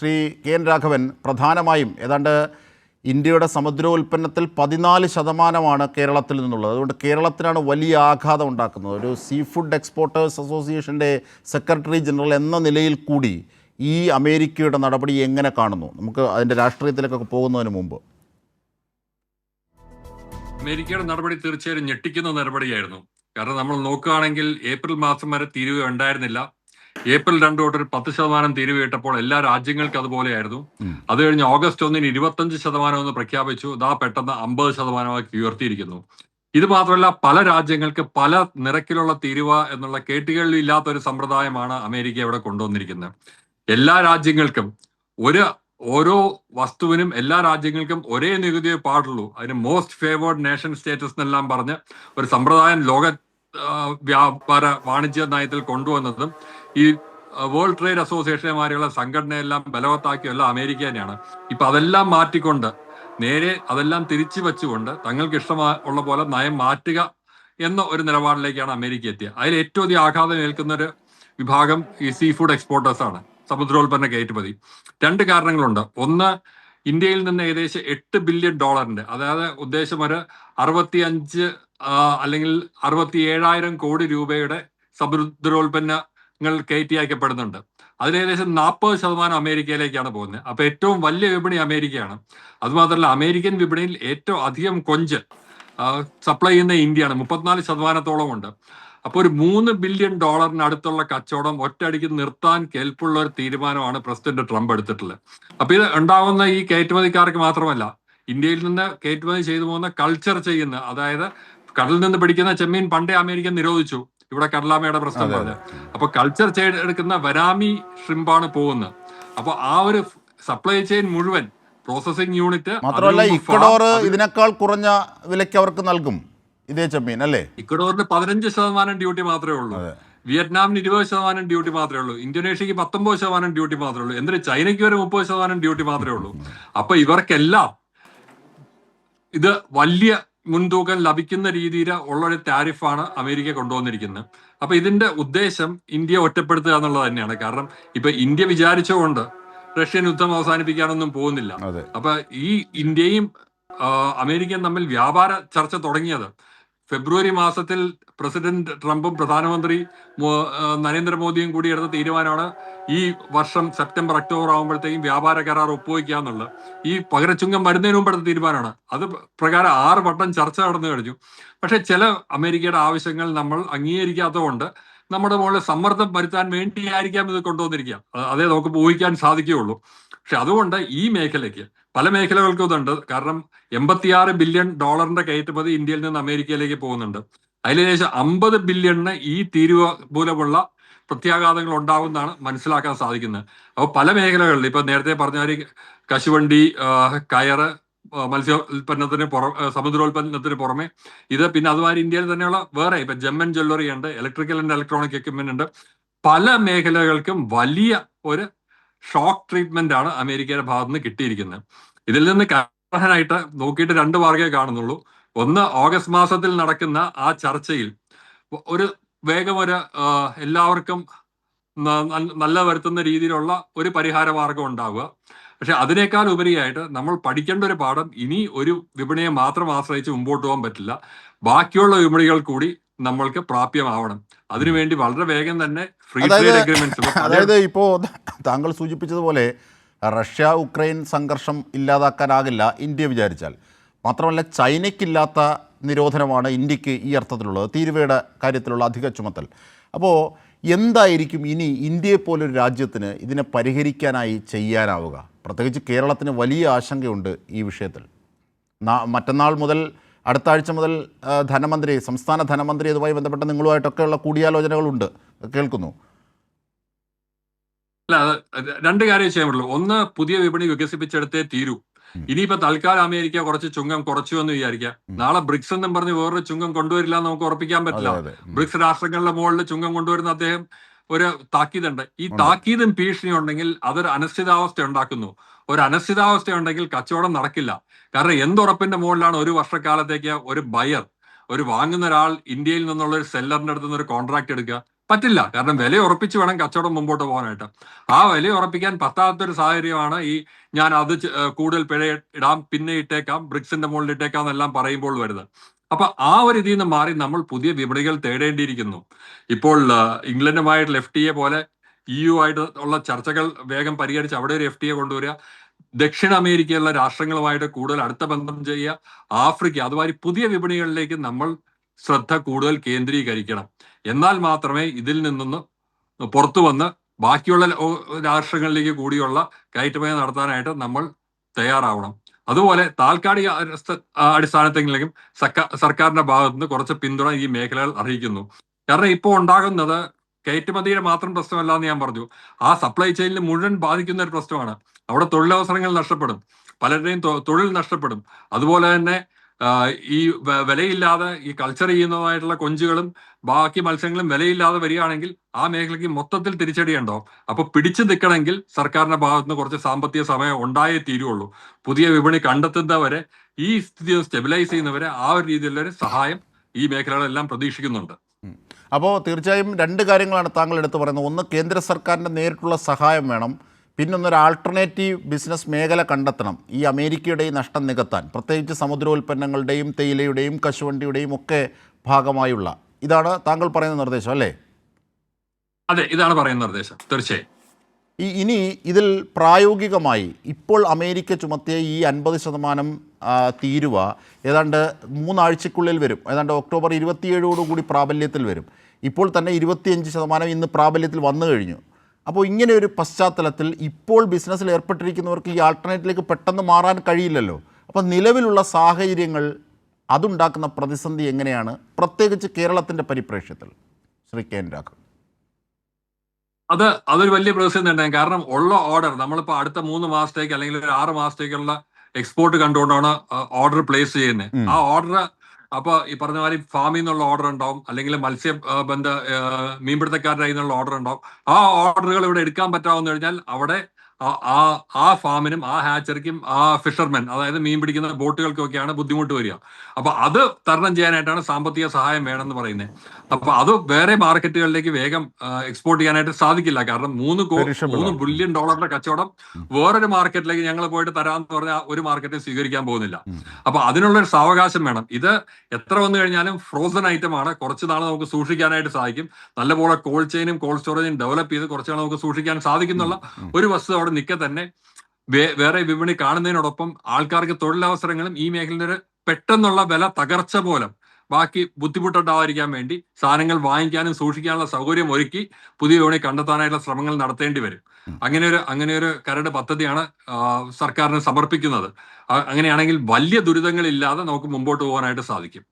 Shri K N Raghavan പ്രധാനമായും ഏതാണ്ട് ഇന്ത്യയുടെ സമുദ്രോൽപ്പന്നത്തിൽ പതിനാല് ശതമാനമാണ് കേരളത്തിൽ നിന്നുള്ളത്. അതുകൊണ്ട് കേരളത്തിനാണ് വലിയ ആഘാതം ഉണ്ടാക്കുന്നത്. ഒരു സീ ഫുഡ് എക്സ്പോർട്ടേഴ്സ് അസോസിയേഷന്റെ സെക്രട്ടറി ജനറൽ എന്ന നിലയിൽ കൂടി ഈ അമേരിക്കയുടെ നടപടി എങ്ങനെ കാണുന്നു? നമുക്ക് അതിന്റെ രാഷ്ട്രീയത്തിലേക്കൊക്കെ പോകുന്നതിന് മുമ്പ്. അമേരിക്കയുടെ നടപടി തീർച്ചയായും ഞെട്ടിക്കുന്ന നടപടിയായിരുന്നു. കാരണം നമ്മൾ നോക്കുകയാണെങ്കിൽ ഏപ്രിൽ മാസം വരെ തീരുവ ഉണ്ടായിരുന്നില്ല. ഏപ്രിൽ രണ്ട് തൊട്ട് ഒരു പത്ത് ശതമാനം തീരുവ ഇട്ടപ്പോൾ എല്ലാ രാജ്യങ്ങൾക്കും അതുപോലെയായിരുന്നു. അത് കഴിഞ്ഞ് ഓഗസ്റ്റ് ഒന്നിന് ഇരുപത്തഞ്ച് ശതമാനം എന്ന് പ്രഖ്യാപിച്ചു. ഇതാ പെട്ടെന്ന് അമ്പത് ശതമാനമാക്കി ഉയർത്തിയിരിക്കുന്നു. ഇത് മാത്രമല്ല പല രാജ്യങ്ങൾക്ക് പല നിരക്കിലുള്ള തീരുവ എന്നുള്ള കേട്ടുകളിൽ ഇല്ലാത്ത ഒരു സമ്പ്രദായമാണ് അമേരിക്ക ഇവിടെ കൊണ്ടുവന്നിരിക്കുന്നത്. എല്ലാ രാജ്യങ്ങൾക്കും ഒരു ഓരോ വസ്തുവിനും എല്ലാ രാജ്യങ്ങൾക്കും ഒരേ നികുതിയെ പാടുള്ളൂ. അതിന് മോസ്റ്റ് ഫേവേർഡ് നേഷൻ സ്റ്റേറ്റസ് എന്നെല്ലാം പറഞ്ഞ് ഒരു സമ്പ്രദായം ലോക വ്യാപാര വാണിജ്യ നയത്തിൽ കൊണ്ടുവന്നതും ഈ വേൾഡ് ട്രേഡ് അസോസിയേഷന്മാരെയുള്ള സംഘടനയെല്ലാം ബലവത്താക്കിയ എല്ലാം അമേരിക്ക തന്നെയാണ്. ഇപ്പൊ അതെല്ലാം മാറ്റിക്കൊണ്ട് നേരെ അതെല്ലാം തിരിച്ചു വെച്ചുകൊണ്ട് തങ്ങൾക്ക് ഇഷ്ടമുള്ള പോലെ നയം മാറ്റുക എന്ന ഒരു നിലപാടിലേക്കാണ് അമേരിക്ക എത്തിയത്. അതിൽ ഏറ്റവും അധികം ആഘാതം ഏൽക്കുന്ന ഒരു വിഭാഗം ഈ സീ ഫുഡ് എക്സ്പോർട്ടേഴ്സ് ആണ്. സമുദ്രോൽപ്പന്ന കയറ്റുമതി. രണ്ട് കാരണങ്ങളുണ്ട്. ഒന്ന് ഇന്ത്യയിൽ നിന്ന് ഏകദേശം എട്ട് ബില്യൺ ഡോളറിന്റെ അതായത് ഉദ്ദേശം ഒരു അറുപത്തി അഞ്ച് അല്ലെങ്കിൽ അറുപത്തി ഏഴായിരം കോടി രൂപയുടെ സമുദ്രോൽപ്പന്നങ്ങൾ കയറ്റി അയക്കപ്പെടുന്നുണ്ട്. അതിൽ ഏകദേശം നാൽപ്പത് ശതമാനം അമേരിക്കയിലേക്കാണ് പോകുന്നത്. അപ്പോൾ ഏറ്റവും വലിയ വിപണി അമേരിക്കയാണ്. അതുമാത്രമല്ല അമേരിക്കൻ വിപണിയിൽ ഏറ്റവും അധികം കൊഞ്ച് സപ്ലൈ ചെയ്യുന്ന ഇന്ത്യയാണ്. മുപ്പത്തിനാല് ശതമാനത്തോളം ഉണ്ട്. അപ്പോൾ ഒരു മൂന്ന് ബില്യൺ ഡോളറിന് അടുത്തുള്ള കച്ചവടം ഒറ്റയടിക്ക് നിർത്താൻ കേൾപ്പുള്ള ഒരു തീരുമാനമാണ് പ്രസിഡന്റ് ട്രംപ് എടുത്തിട്ടുള്ളത്. അപ്പോൾ ഇത് ഉണ്ടാവുന്ന ഈ കയറ്റുമതിക്കാർക്ക് മാത്രമല്ല ഇന്ത്യയിൽ നിന്ന് കയറ്റുമതി ചെയ്തു പോകുന്ന കൾച്ചർ ചെയ്യുന്ന അതായത് കടലിൽ നിന്ന് പിടിക്കുന്ന ചെമ്മീൻ പണ്ടേ അമേരിക്ക നിരോധിച്ചു. ഇവിടെ കടലാമയുടെ പ്രശ്നം പറഞ്ഞു. അപ്പൊ കൾച്ചർ ചെയ്തെടുക്കുന്ന വരാമി ഷ്രിമ്പാണ് പോകുന്നത്. അപ്പൊ ആ ഒരു സപ്ലൈ ചെയിൻ മുഴുവൻ പ്രോസസിംഗ് യൂണിറ്റ് മാത്രമല്ല ഇക്വഡോർ ഇതിനേക്കാൾ കുറഞ്ഞ വിലയ്ക്ക് അവർക്ക് നൽകും. ഇതേ ചെമ്മീൻ അല്ലേ? ഇക്വഡോറിന് പതിനഞ്ച് ശതമാനം ഡ്യൂട്ടി മാത്രമേ ഉള്ളൂ. വിയറ്റ്നാമിന് ഇരുപത് ശതമാനം ഡ്യൂട്ടി മാത്രമേ ഉള്ളൂ. ഇന്തോനേഷ്യക്ക് പത്തൊമ്പത് ശതമാനം ഡ്യൂട്ടി മാത്രമേ ഉള്ളൂ. എന്നിട്ട് ചൈനയ്ക്ക് വരെ മുപ്പത് ശതമാനം ഡ്യൂട്ടി മാത്രമേ ഉള്ളൂ. അപ്പൊ ഇവർക്കെല്ലാം ഇത് വലിയ മുൻതൂക്കം ലഭിക്കുന്ന രീതിയിൽ ഉള്ളൊരു ടാരിഫാണ് അമേരിക്ക കൊണ്ടുവന്നിരിക്കുന്നത്. അപ്പൊ ഇതിന്റെ ഉദ്ദേശം ഇന്ത്യ ഒറ്റപ്പെടുത്തുക എന്നുള്ളത് തന്നെയാണ്. കാരണം ഇപ്പൊ ഇന്ത്യ വിചാരിച്ചുകൊണ്ട് റഷ്യൻ യുദ്ധം അവസാനിപ്പിക്കാനൊന്നും പോകുന്നില്ല. അപ്പൊ ഈ ഇന്ത്യയും അമേരിക്കയും തമ്മിൽ വ്യാപാര ചർച്ച തുടങ്ങിയത് ഫെബ്രുവരി മാസത്തിൽ പ്രസിഡന്റ് ട്രംപും പ്രധാനമന്ത്രി നരേന്ദ്രമോദിയും കൂടി എടുത്ത തീരുമാനമാണ് ഈ വർഷം സെപ്റ്റംബർ ഒക്ടോബർ ആകുമ്പോഴത്തേക്കും വ്യാപാര കരാർ ഒപ്പുവയ്ക്കുക എന്നുള്ളത് ഈ പകരച്ചുങ്കം വരുന്നതിന് മുമ്പ് എടുത്ത തീരുമാനമാണ്. അത് പ്രകാരം ആറ് വട്ടം ചർച്ച നടന്നു കഴിഞ്ഞു. പക്ഷെ ചില അമേരിക്കയുടെ ആവശ്യങ്ങൾ നമ്മൾ അംഗീകരിക്കാത്തതുകൊണ്ട് നമ്മുടെ മുകളിൽ സമ്മർദ്ദം വരുത്താൻ വേണ്ടിയായിരിക്കാം ഇത് കൊണ്ടുവന്നിരിക്കുക. അതേ നമുക്ക് ഊഹിക്കാൻ സാധിക്കുകയുള്ളൂ. പക്ഷെ അതുകൊണ്ട് ഈ മേഖലയ്ക്ക് പല മേഖലകൾക്കും ഇതുണ്ട് കാരണം എൺപത്തിയാറ് ബില്യൺ ഡോളറിന്റെ കയറ്റുമതി ഇന്ത്യയിൽ നിന്ന് അമേരിക്കയിലേക്ക് പോകുന്നുണ്ട്. ഏകദേശം അമ്പത് ബില്യണിന് ഈ തീരുവ മൂലമുള്ള പ്രത്യാഘാതങ്ങൾ ഉണ്ടാകുമെന്നാണ് മനസ്സിലാക്കാൻ സാധിക്കുന്നത്. അപ്പോൾ പല മേഖലകളിൽ ഇപ്പൊ നേരത്തെ പറഞ്ഞ കശുവണ്ടി കയറ് ആ, മത്സ്യ ഉൽപ്പന്നത്തിന് പുറം സമുദ്രോൽപ്പന്നത്തിന് പുറമെ. ഇത് പിന്നെ അതുമാതിരി ഇന്ത്യയിൽ തന്നെയുള്ള വേറെ ഇപ്പൊ ജെമ്മൻ ജ്വല്ലറി ഉണ്ട് ഇലക്ട്രിക്കൽ ആൻഡ് ഇലക്ട്രോണിക് എക്യുപ്മെന്റ് ഉണ്ട്. പല മേഖലകൾക്കും വലിയ ഒരു ഷോക്ക് ട്രീറ്റ്മെന്റ് ആണ് അമേരിക്കയുടെ ഭാഗത്ത് നിന്ന് കിട്ടിയിരിക്കുന്നത്. ഇതിൽ നിന്ന് കാരണമായിട്ട് നോക്കിയിട്ട് രണ്ട് മാർഗേ കാണുന്നുള്ളൂ. ഒന്ന് ഓഗസ്റ്റ് മാസത്തിൽ നടക്കുന്ന ആ ചർച്ചയിൽ ഒരു വേഗം ഒരു എല്ലാവർക്കും നല്ല വരുത്തുന്ന രീതിയിലുള്ള ഒരു പരിഹാര മാർഗം ഉണ്ടാവുക. പക്ഷെ അതിനേക്കാൾ ഉപരിയായിട്ട് നമ്മൾ പഠിക്കേണ്ട ഒരു പാഠം ഇനി ഒരു വിപണിയെ മാത്രം ആശ്രയിച്ച് മുമ്പോട്ട് പോകാൻ പറ്റില്ല. ബാക്കിയുള്ള വിപണികൾ കൂടി നമ്മൾക്ക് പ്രാപ്യമാവണം. അതിനുവേണ്ടി വളരെ വേഗം തന്നെ ഫ്രീ ട്രേഡ് അഗ്രിമെന്റ്സ് അതായത് ഇപ്പോ താങ്കൾ സൂചിപ്പിച്ചതുപോലെ റഷ്യ ഉക്രൈൻ സംഘർഷം ഇല്ലാതാക്കാനാകില്ല ഇന്ത്യ വിചാരിച്ചാൽ. മാത്രമല്ല ചൈനയ്ക്കില്ലാത്ത നിരോധനമാണ് ഇന്ത്യയ്ക്ക് ഈ അർത്ഥത്തിലുള്ളത്. തീരുവയുടെ കാര്യത്തിലുള്ള അധിക ചുമത്തൽ. അപ്പോൾ എന്തായിരിക്കും ഇനി ഇന്ത്യയെ പോലൊരു രാജ്യത്തിന് ഇതിനെ പരിഹരിക്കാനായി ചെയ്യാനാവുക? പ്രത്യേകിച്ച് കേരളത്തിന് വലിയ ആശങ്കയുണ്ട് ഈ വിഷയത്തിൽ. മറ്റന്നാൾ മുതൽ അടുത്ത ആഴ്ച മുതൽ ധനമന്ത്രി സംസ്ഥാന ധനമന്ത്രി ഇതുമായി ബന്ധപ്പെട്ട നിങ്ങളുമായിട്ടൊക്കെയുള്ള കൂടിയാലോചനകളുണ്ട്. കേൾക്കുന്നു. അല്ല രണ്ട് കാര്യം ചെയ്യാൻ പറ്റുള്ളൂ. ഒന്ന് പുതിയ വിപണി വികസിപ്പിച്ചെടുത്തേ തീരൂ. ഇനിയിപ്പോ തൽക്കാലം അമേരിക്ക കുറച്ച് ചുങ്കം കുറച്ചു എന്ന് വിചാരിക്കാം നാളെ ബ്രിക്സ് എന്നും പറഞ്ഞ് വേറൊരു ചുങ്കം കൊണ്ടുവരില്ല എന്ന് നമുക്ക് ഉറപ്പിക്കാൻ പറ്റില്ല. ബ്രിക്സ് രാഷ്ട്രങ്ങളുടെ മുകളിൽ ചുങ്കം കൊണ്ടുവരുന്ന അദ്ദേഹം ഒരു താക്കീതുണ്ട്. ഈ താക്കീതും ഭീഷണി ഉണ്ടെങ്കിൽ അതൊരു അനിശ്ചിതാവസ്ഥ ഉണ്ടാക്കുന്നു. ഒരു അനിശ്ചിതാവസ്ഥ ഉണ്ടെങ്കിൽ കച്ചവടം നടക്കില്ല. കാരണം എന്തുറപ്പിന്റെ മുകളിലാണ് ഒരു വർഷക്കാലത്തേക്ക് ഒരു ബയർ ഒരു വാങ്ങുന്ന ഒരാൾ ഇന്ത്യയിൽ നിന്നുള്ള ഒരു സെല്ലറിന്റെ അടുത്ത് നിന്ന് ഒരു കോൺട്രാക്ട് എടുക്കുക. പറ്റില്ല. കാരണം വില ഉറപ്പിച്ച് വേണം കച്ചവടം മുമ്പോട്ട് പോകാനായിട്ട്. ആ വില ഉറപ്പിക്കാൻ പറ്റാത്തൊരു സാഹചര്യമാണ് ഈ ഞാൻ അത് കൂടുതൽ പിഴ ഇടാം പിന്നെ ഇട്ടേക്കാം ബ്രിക്സിന്റെ മുകളിൽ ഇട്ടേക്കാം എന്നെല്ലാം പറയുമ്പോൾ വരുന്നത്. അപ്പൊ ആ ഒരു ഇതിൽ നിന്ന് മാറി നമ്മൾ പുതിയ വിപണികൾ തേടേണ്ടിയിരിക്കുന്നു. ഇപ്പോൾ ഇംഗ്ലണ്ടുമായിട്ട് എഫ് ടി എ പോലെ ഇ യു ആയിട്ട് ഉള്ള ചർച്ചകൾ വേഗം പരിഹരിച്ച് അവിടെ ഒരു എഫ് ടി എ കൊണ്ടുവരിക. ദക്ഷിണ അമേരിക്കയിലുള്ള രാഷ്ട്രങ്ങളുമായിട്ട് കൂടുതൽ അടുത്ത ബന്ധം ചെയ്യുക. ആഫ്രിക്ക അതുമാതിരി പുതിയ വിപണികളിലേക്ക് നമ്മൾ ശ്രദ്ധ കൂടുതൽ കേന്ദ്രീകരിക്കണം. എന്നാൽ മാത്രമേ ഇതിൽ നിന്നൊന്ന് പുറത്തു വന്ന് ബാക്കിയുള്ള രാഷ്ട്രങ്ങളിലേക്ക് കൂടിയുള്ള കയറ്റുമതി നടത്താനായിട്ട് നമ്മൾ തയ്യാറാവണം. അതുപോലെ താൽക്കാലിക അടിസ്ഥ- അടിസ്ഥാനത്തെങ്കിലും സർക്കാരിന്റെ ഭാഗത്ത് നിന്ന് കുറച്ച് പിന്തുണ ഈ മേഖലകൾ അറിയിക്കുന്നു. കാരണം ഇപ്പോൾ ഉണ്ടാകുന്നത് കയറ്റുമതിയുടെ മാത്രം പ്രശ്നമല്ല എന്ന് ഞാൻ പറഞ്ഞു. ആ സപ്ലൈ ചെയിനിൽ മുഴുവൻ ബാധിക്കുന്ന ഒരു പ്രശ്നമാണ്. അവിടെ തൊഴിലവസരങ്ങൾ നഷ്ടപ്പെടും. പലരുടെയും തൊഴിൽ നഷ്ടപ്പെടും. അതുപോലെ തന്നെ ഈ വിലയില്ലാതെ ഈ കൾച്ചർ ചെയ്യുന്നതായിട്ടുള്ള കൊഞ്ചുകളും ബാക്കി മത്സ്യങ്ങളും വിലയില്ലാതെ വരികയാണെങ്കിൽ ആ മേഖലയ്ക്ക് മൊത്തത്തിൽ തിരിച്ചടിയുണ്ടോ അപ്പൊ പിടിച്ചു നിൽക്കണമെങ്കിൽ സർക്കാരിന്റെ ഭാഗത്ത് നിന്ന് കുറച്ച് സാമ്പത്തിക സമയം ഉണ്ടായേ തീരുള്ളൂ. പുതിയ വിപണി കണ്ടെത്തുന്നവരെ ഈ സ്ഥിതി സ്റ്റെബിലൈസ് ചെയ്യുന്നവരെ ആ ഒരു രീതിയിലുള്ള സഹായം ഈ മേഖലകളെല്ലാം പ്രതീക്ഷിക്കുന്നുണ്ട്. അപ്പോൾ തീർച്ചയായും രണ്ട് കാര്യങ്ങളാണ് താങ്കൾ എടുത്തു പറയുന്നത്. ഒന്ന് കേന്ദ്ര സർക്കാരിന്റെ നേരിട്ടുള്ള സഹായം വേണം. പിന്നൊന്നൊരു ആൾട്ടർനേറ്റീവ് ബിസിനസ് മേഖല കണ്ടെത്തണം. ഈ അമേരിക്കയുടെ ഈ നഷ്ടം നികത്താൻ. പ്രത്യേകിച്ച് സമുദ്രോൽപ്പന്നങ്ങളുടെയും തേയിലയുടെയും കശുവണ്ടിയുടെയും ഒക്കെ ഭാഗമായുള്ള. ഇതാണ് താങ്കൾ പറയുന്ന നിർദ്ദേശം അല്ലേ? അതെ ഇതാണ് പറയുന്ന നിർദ്ദേശം. തീർച്ചയായും. ഈ ഇനി ഇതിൽ പ്രായോഗികമായി ഇപ്പോൾ അമേരിക്ക ചുമത്തിയ ഈ അൻപത് ശതമാനം തീരുവ ഏതാണ്ട് മൂന്നാഴ്ചക്കുള്ളിൽ വരും. ഏതാണ്ട് ഒക്ടോബർ ഇരുപത്തിയേഴോടുകൂടി പ്രാബല്യത്തിൽ വരും. ഇപ്പോൾ തന്നെ ഇരുപത്തിയഞ്ച് ശതമാനം ഇന്ന് പ്രാബല്യത്തിൽ വന്നു കഴിഞ്ഞു. അപ്പോൾ ഇങ്ങനെ ഒരു പശ്ചാത്തലത്തിൽ ഇപ്പോൾ ബിസിനസ്സിൽ ഏർപ്പെട്ടിരിക്കുന്നവർക്ക് ഈ ആൾട്ടർനേറ്റിലേക്ക് പെട്ടെന്ന് മാറാൻ കഴിയില്ലല്ലോ. അപ്പോൾ നിലവിലുള്ള സാഹചര്യങ്ങൾ അതുണ്ടാക്കുന്ന പ്രതിസന്ധി എങ്ങനെയാണ്? പ്രത്യേകിച്ച് കേരളത്തിന്റെ പരിപ്രേക്ഷ്യത്തിൽ. ശ്രീ കെ എൻ അത് അതൊരു വലിയ പ്രതിസന്ധി ഉണ്ടായി കാരണം ഉള്ള ഓർഡർ നമ്മളിപ്പോൾ അടുത്ത മൂന്ന് മാസത്തേക്ക് അല്ലെങ്കിൽ ഒരു ആറ് മാസത്തേക്കുള്ള എക്സ്പോർട്ട് കണ്ടുകൊണ്ടാണ് ഓർഡർ പ്ലേസ് ചെയ്യുന്നത്. ആ ഓർഡർ അപ്പൊ ഈ പറഞ്ഞ മാതിരി ഫാമിൽ നിന്നുള്ള ഓർഡർ ഉണ്ടാവും. അല്ലെങ്കിൽ മത്സ്യ ആ, ബന്ധ ആ, മീൻപിടുത്തക്കാരുടെ കയ്യിൽ നിന്നുള്ള ഓർഡർ ഉണ്ടാവും. ആ ഓർഡറുകൾ ഇവിടെ എടുക്കാൻ പറ്റാവുന്ന കഴിഞ്ഞാൽ അവിടെ ആ- ആ ഫാമിനും ആ ഹാച്ചറിക്കും ആ ഫിഷർമെൻ അതായത് മീൻ പിടിക്കുന്ന ബോട്ടുകൾക്കൊക്കെയാണ് ബുദ്ധിമുട്ട് വരിക. അപ്പൊ അത് തരണം ചെയ്യാനായിട്ടാണ് സാമ്പത്തിക സഹായം വേണമെന്ന് പറയുന്നത് അപ്പൊ അത് വേറെ മാർക്കറ്റുകളിലേക്ക് വേഗം എക്സ്പോർട്ട് ചെയ്യാനായിട്ട് സാധിക്കില്ല. കാരണം മൂന്ന് മൂന്ന് ബില്യൺ ഡോളറിന്റെ കച്ചവടം വേറൊരു മാർക്കറ്റിലേക്ക് ഞങ്ങൾ പോയിട്ട് തരാമെന്ന് പറഞ്ഞാൽ ഒരു മാർക്കറ്റ് സ്വീകരിക്കാൻ പോകുന്നില്ല. അപ്പൊ അതിനുള്ള ഒരു സാവകാശം വേണം. ഇത് എത്ര വന്നു കഴിഞ്ഞാലും ഫ്രോസൺ ഐറ്റം ആണ്. കുറച്ച് നാൾ നമുക്ക് സൂക്ഷിക്കാനായിട്ട് സാധിക്കും. നല്ലപോലെ കോൾഡ് ചെയിനും കോൾഡ് സ്റ്റോറേജും ഡെവലപ്പ് ചെയ്ത് കുറച്ച് നാൾ നമുക്ക് സൂക്ഷിക്കാൻ സാധിക്കുന്നുള്ള ഒരു വസ്തു അവിടെ നിൽക്കെ തന്നെ വേ- വേറെ വിപണി കാണുന്നതിനോടൊപ്പം ആൾക്കാർക്ക് തൊഴിലവസരങ്ങളും ഈ മേഖലയിൽ പെട്ടെന്നുള്ള വില തകർച്ച മൂലം ബാക്കി ബുദ്ധിമുട്ടുണ്ടാവാതിരിക്കാൻ വേണ്ടി സാധനങ്ങൾ വാങ്ങിക്കാനും സൂക്ഷിക്കാനുള്ള സൗകര്യം ഒരുക്കി പുതിയ വിപണി കണ്ടെത്താനായിട്ടുള്ള ശ്രമങ്ങൾ നടത്തേണ്ടി വരും. അങ്ങനെ ഒരു അങ്ങനെ ഒരു കരട് പദ്ധതിയാണ് സർക്കാരിന് സമർപ്പിക്കുന്നത്. അങ്ങനെയാണെങ്കിൽ വലിയ ദുരിതങ്ങളില്ലാതെ നമുക്ക് മുമ്പോട്ട് പോകാനായിട്ട് സാധിക്കും.